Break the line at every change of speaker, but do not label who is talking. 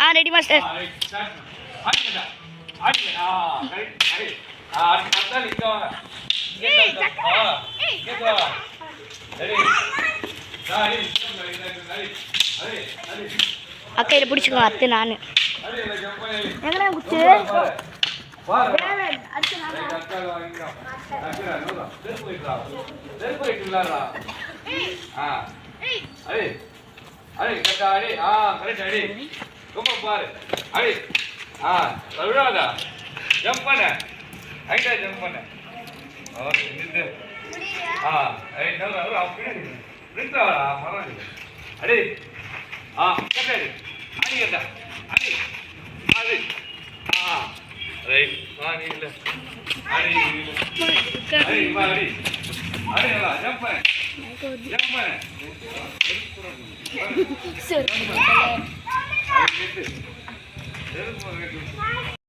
ஆ ready master.
Ready
அக்கையில பிடிச்சிக்கோ அத்து நான். எங்கடா
பாரு
அடுத்து
அடி கட்டா அடி ஆ கரெக்ட் அடி. ரொம்ப பாரு. அடி ஆ விடாதா ஜம்ப் பண்ண. ஹைட்டா ஜம்ப் பண்ண. ஓகே நின்று ஆ ஒரு அப்படியே நின்றாடா மரம் அடி ஆ கட்ட அடி அடி கட்டா அடி. அடி. ஆ ரைட். வா நீ இல்ல. அடி அடி அடி. அடி ஜம்ப் பண்ண. ஜம்ப் பண்ண. చూడు